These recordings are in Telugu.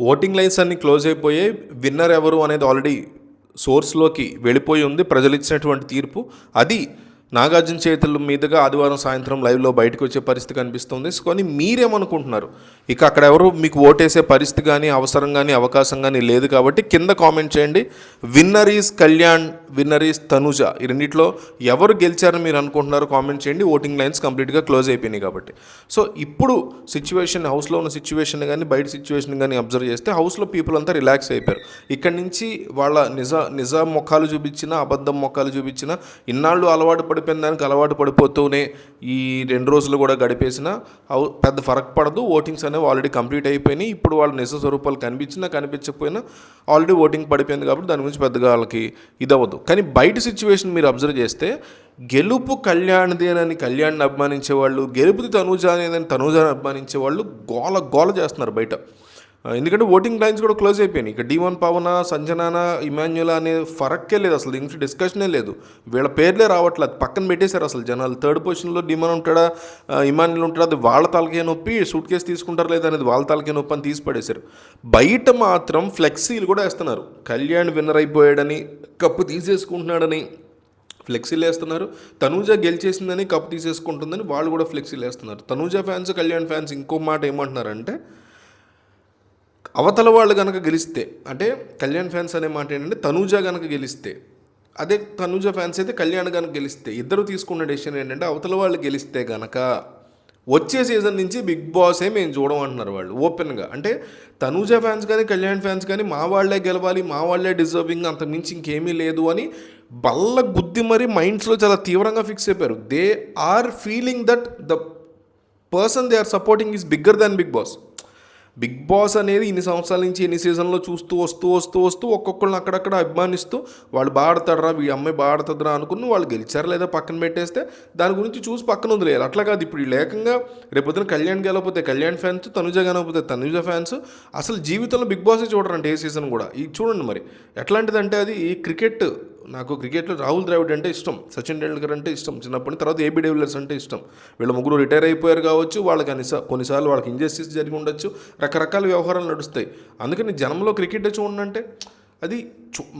ఓటింగ్ లైన్స్ అన్ని క్లోజ్ అయిపోయాయి విన్నర్ ఎవరు అనేది ఆల్రెడీ సోర్స్లోకి వెళ్ళిపోయి ఉంది. ప్రజలు ఇచ్చినటువంటి తీర్పు. అది నాగార్జున చేతుల మీదుగా ఆదివారం సాయంత్రం లైవ్లో బయటకు వచ్చే పరిస్థితి కనిపిస్తుంది. సో కానీ మీరేమనుకుంటున్నారు? ఇక అక్కడ ఎవరు మీకు ఓటేసే పరిస్థితి కానీ అవసరం కానీ అవకాశం కానీ లేదు కాబట్టి కింద కామెంట్ చేయండి. Winner is Kalyan winner is Tanuja ఈ రెండింటిలో ఎవరు గెలిచారని మీరు అనుకుంటున్నారు కామెంట్ చేయండి. ఓటింగ్ లైన్స్ కంప్లీట్గా క్లోజ్ అయిపోయినాయి కాబట్టి. సో ఇప్పుడు సిచ్యువేషన్ హౌస్లో ఉన్న సిచ్యువేషన్ కానీ బయట సిచ్యువేషన్ కానీ అబ్జర్వ్ చేస్తే హౌస్లో పీపుల్ అంతా రిలాక్స్ అయిపోయారు. ఇక్కడి నుంచి వాళ్ళ నిజ నిజ ముఖాలు చూపించిన అబద్ధం ముఖాలు చూపించిన ఇన్నాళ్ళు అలవాటు పడిపోయిన దానికి అలవాటు పడిపోతూనే ఈ రెండు రోజులు కూడా గడిపేసిన పెద్ద ఫరక్ పడదు. ఓటింగ్స్ అనేవి ఆల్రెడీ కంప్లీట్ అయిపోయినాయి. ఇప్పుడు వాళ్ళ నిజ స్వరూపాలు కనిపించినా కనిపించకపోయినా ఆల్రెడీ ఓటింగ్ పడిపోయింది కాబట్టి దాని గురించి పెద్దగా వాళ్ళకి ఇదవ్వదు. కానీ బయట సిచ్యువేషన్ మీరు అబ్జర్వ్ చేస్తే గెలుపు కళ్యాణ్దేనని కళ్యాణ్ని అభిమానించే వాళ్ళు గెలుపుది తనూజ అనేదని తనూజని అభిమానించే వాళ్ళు గోల గోల చేస్తున్నారు బయట. ఎందుకంటే ఓటింగ్ లైన్స్ కూడా క్లోజ్ అయిపోయినాయి. ఇక డివన్ పవన సంజనాన ఇమాన్యుల అనే ఫరక్కే లేదు అసలు. దీని గురించి డిస్కషనే లేదు. వీళ్ళ పేర్లే రావట్లేదు. పక్కన పెట్టేశారు అసలు జనాలు. థర్డ్ పొజిషన్లో డిమాన్ ఉంటాడా ఇమాన్యుల్ ఉంటాడా అది వాళ్ళ తలకే నొప్పి సూట్ కేసు తీసుకుంటారు లేదా అనేది వాళ్ళ తలకే నొప్పి అని తీసి పడేశారు. బయట మాత్రం ఫ్లెక్సీలు కూడా వేస్తున్నారు. కళ్యాణ్ విన్నర్ అయిపోయాడని కప్పు తీసేసుకుంటున్నాడని ఫ్లెక్సీలు వేస్తున్నారు. తనూజ గెలిచేసిందని కప్ తీసేసుకుంటుందని వాళ్ళు కూడా ఫ్లెక్సీలు వేస్తున్నారు. తనూజ ఫ్యాన్స్ కళ్యాణ్ ఫ్యాన్స్ ఇంకో మాట ఏమంటున్నారంటే అవతల వాళ్ళు కనుక గెలిస్తే అంటే కళ్యాణ్ ఫ్యాన్స్ అనే మాట ఏంటంటే తనూజ కనుక గెలిస్తే అదే తనూజ ఫ్యాన్స్ అయితే కళ్యాణ్ కనుక గెలిస్తే ఇద్దరు తీసుకున్న డెసిషన్ ఏంటంటే అవతల వాళ్ళు గెలిస్తే గనక వచ్చే సీజన్ నుంచి బిగ్ బాసే మేము చూడమంటున్నారు వాళ్ళు ఓపెన్గా. అంటే తనూజ ఫ్యాన్స్ కానీ కళ్యాణ్ ఫ్యాన్స్ కానీ మా వాళ్ళే గెలవాలి మా వాళ్ళే డిజర్వింగ్ అంత మించి ఇంకేమీ లేదు అని బల్ల బుద్ధి మరి మైండ్స్లో చాలా తీవ్రంగా ఫిక్స్ అయిపోయారు. They are feeling that the person they are supporting is bigger than Bigg Boss Bigg Boss అనేది ఇన్ని సంవత్సరాల నుంచి ఎన్ని సీజన్లో చూస్తూ వస్తూ వస్తూ వస్తూ ఒక్కొక్కరిని అక్కడక్కడ అభిమానిస్తూ వాళ్ళు బాడతాడరా వీ అమ్మాయి బాడతాడరా అనుకుని వాళ్ళు గెలిచారా లేదా పక్కన పెట్టేస్తే దాని గురించి చూసి పక్కన వదిలేయాలి. అట్లా కాదు ఇప్పుడు లేకంగా ఏకంగా రేపొద్దున కళ్యాణ్ గెలకపోతే కళ్యాణ్ ఫ్యాన్స్ తనుజ గెలకపోతే తనుజ ఫ్యాన్స్ అసలు జీవితంలో బిగ్ బాసే చూడరంటే ఏ సీజన్ కూడా. ఇది చూడండి మరి ఎట్లాంటిదంటే అది ఈ క్రికెట్ నాకు క్రికెట్లో రాహుల్ ద్రావిడ్ అంటే ఇష్టం సచిన్ టెండూల్కర్ అంటే ఇష్టం చిన్నప్పటి తర్వాత ఏబీ డెవిలర్స్ అంటే ఇష్టం. వీళ్ళ ముగ్గురు రిటైర్ అయిపోయారు కావచ్చు వాళ్ళకి అన్ని కొన్నిసార్లు వాళ్ళకి ఇంజస్టిస్ జరిగి ఉండొచ్చు రకరకాల వ్యవహారాలు నడుస్తాయి. అందుకని జనంలో క్రికెట్ చూడండి అంటే అది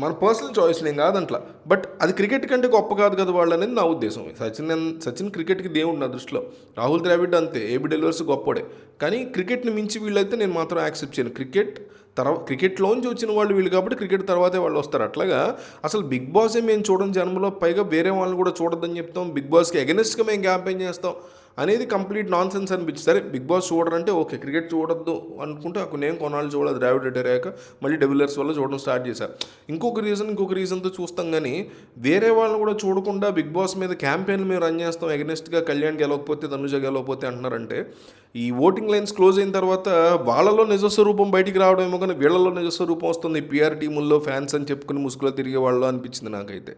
మన పర్సనల్ చాయిస్ నేను కాదంట్లా బట్ అది క్రికెట్ కంటే గొప్ప కాదు కదా వాళ్ళు అనేది నా ఉద్దేశం. సచిన్ సచిన్ క్రికెట్కి దేవుడు నా దృష్టిలో. రాహుల్ ద్రావిడ్ అంతే ఏబి డెలివర్స్ గొప్పడే. కానీ క్రికెట్ని మించి వీళ్ళైతే నేను మాత్రం యాక్సెప్ట్ చేయను. క్రికెట్ తర్వాత క్రికెట్లోంచి వచ్చిన వాళ్ళు వీళ్ళు కాబట్టి క్రికెట్ తర్వాతే వాళ్ళు వస్తారు. అట్లాగా అసలు బిగ్ బాసే మేము చూడడం జన్మలో పైగా వేరే వాళ్ళని కూడా చూడొద్దని చెప్తాం. బిగ్ బాస్కి అగెనిస్ట్గా మేము క్యాంపెయిన్ చేస్తాం. అనేది కంప్లీట్ నాన్ సెన్స్ అనిపించింది. సరే బిగ్ బాస్ చూడరంటే ఓకే క్రికెట్ చూడొద్దు అనుకుంటే అక్కడ నేను కొనాలి చూడదు ద్రావిడ్ రిటైర్ అయ్యాక మళ్ళీ డెవిలర్స్ వల్ల చూడడం స్టార్ట్ చేశారు ఇంకొక రీజన్ ఇంకొక రీజన్తో చూస్తాం కానీ వేరే వాళ్ళని కూడా చూడకుండా బిగ్ బాస్ మీద క్యాంపెయిన్ మేము రన్ చేస్తాం అగెనిస్ట్గా కళ్యాణ్ గెలవకపోతే తనుజ గెలవకపోతే అంటున్నారంటే ఈ ఓటింగ్ లైన్స్ క్లోజ్ అయిన తర్వాత వాళ్ళలో నిజస్వరూపం బయటికి రావడం ఏమో కానీ వీళ్ళలో నిజస్వరూపం వస్తుంది. పిఆర్ టీముల్లో ఫ్యాన్స్ అని చెప్పుకుని ముసుగులో తిరిగే వాళ్ళు అనిపించింది నాకైతే.